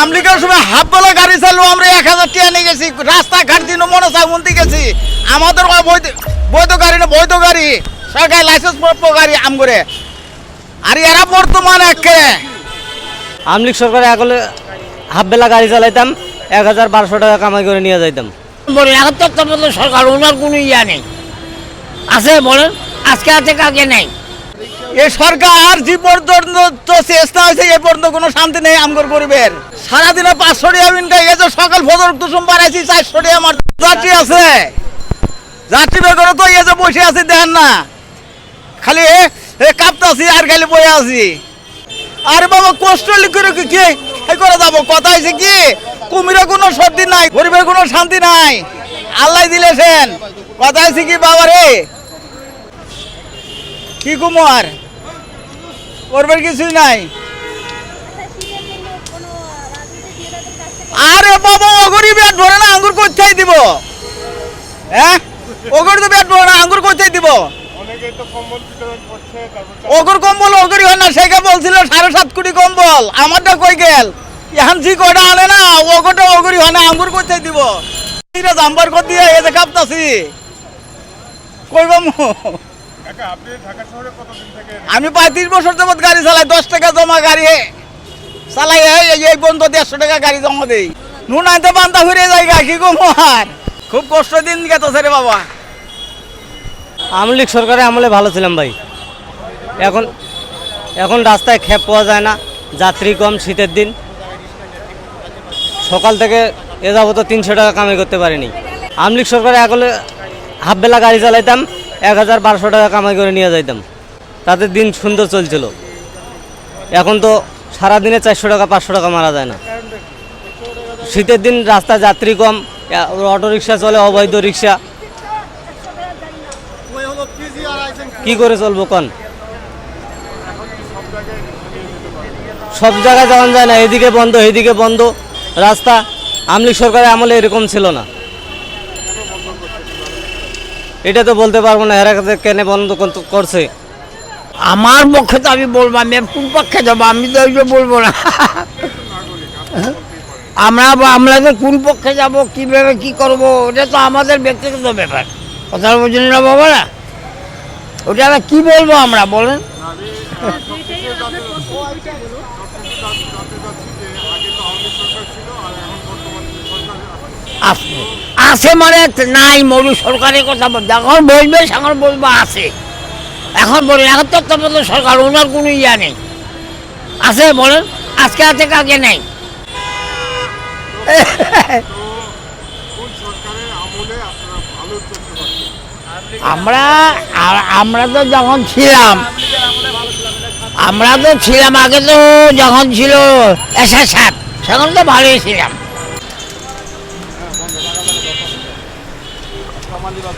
আমলিকার সময় হাফ বেলা গাড়ি চালু আমরা এক হাজার টাকা নিয়ে গেছি। রাস্তাঘাট দিন মনে চাই মন্তি গেছি। আমাদের ওই বৈধ বৈধ গাড়ি না বৈধ গাড়ি। সরকারি লাইসেন্স প্রাপ্য গাড়ি আম করে। আর এরা বর্তমানে একে। আমলিক সরকারে আগলে হাফ বেলা গাড়ি চালাইতাম এক হাজার বারোশো টাকা কামাই করে নিয়ে যাইতাম। বলেন এখন তত্ত্বাবধায়ক সরকার ওনার কোনো ইয়া নেই। আছে বলেন আজকে আছে কাকে নেই। এই সরকার যে পর্যন্ত চেষ্টা হয়েছে, এ পর্যন্ত কোনো শান্তি নেই আমগর গরিবের সারাদিনে পাঁচশো টাকা এই যে সকাল ফজর দুসুম বাড়াইছি চারশো টাকা আমার আছে। যাত্রী বেগরও তো যে বসে আছি দেখেন না। খালি এ এ কাঁপতাছি আর খালি বয়ে আছি। আরে বাবা, কষ্ট করে কি করে যাব। কথা হয়েছে কি কুমিরে কোনো সর্দি নাই, গরিবের কোনো শান্তি নাই। আল্লাহ দিলেছেন। কথা হয়েছে কি বাবা রে কি কুমার? করবার কিছুই নাই। আরে বাবা অগরি ব্যাট ভরে না আঙ্গুর কোথায় দিব? হ্যাঁ? ওগর তো ব্যাট ভরে না আঙ্গুর কোথায় দিব? ওগর কম্বল ওগরি হয় না সেকে বলছিল সাড়ে সাত কোটি কম্বল আমারটা কই গেল? এখন জি কয়টা আনে না ওগরটা ওগরি হয় না আঙ্গুর কোথায় দিব? জাম্বার কর দিয়ে এতে কাঁপতাছি। কইবাম আমি প্রায় পঁয়ত্রিশ বছর যাবত গাড়ি চালাই দশ টাকা জমা গাড়ি চালাই এই এই- এই বন্ধ দেড়শো টাকা গাড়ি জমা দেই। নুন আনতে বান্ধা ঘুরে যাই গা কি কুমার খুব কষ্ট দিন গেছে রে বাবা। আমলিক সরকারে আমলে ভালো ছিলাম ভাই। এখন এখন রাস্তায় খেপ পাওয়া যায় না যাত্রী কম শীতের দিন। সকাল থেকে এ যাবত তিনশো টাকা কামাই করতে পারিনি। আমলিক সরকারে আগলে হাফ বেলা গাড়ি চালাইতাম। এক হাজার বারোশো টাকা কামাই করে নিয়ে যাইতাম। তাদের দিন সুন্দর চলছিল। এখন তো সারাদিনে চারশো টাকা, পাঁচশো টাকা মারা যায় না। শীতের দিন রাস্তা যাত্রী কম অটো রিক্সা চলে, অবৈধ রিক্সা। কি করে চলবো কন? সব জায়গায় যাওয়া যায় না, এদিকে বন্ধ এদিকে বন্ধ। রাস্তা আমলিক সরকারের আমলে এরকম ছিল না। এটা তো বলতে পারব না, এরা কেন বন্ধ কর- করছে। আমার পক্ষে তো আমি বলব, আমি কোন পক্ষে যাব? আমি তো ওই যে বলব না। আমরা আমরা তো কোন পক্ষে যাব, কীভাবে কি করব? ওটা তো আমাদের ব্যক্তিগত ব্যাপার। কথা বুঝলেন না বাবা না ওটা আমরা কি বলব আমরা, বলেন? আছে আছে মানে নাই, মরু সরকারের কথা বল যখন বলবে তখন বলব আছে। এখন বলেন এখন তত্ত্বাবধায়ক সরকার, ওনার কোনো ইয়া নেই। আছে বলেন আজকে আছে কাকে নেই। আমরা আমরা তো যখন ছিলাম, আমরা তো ছিলাম আগে তো যখন ছিল এসা সাত তখন তো ভালোই ছিলাম। たまには。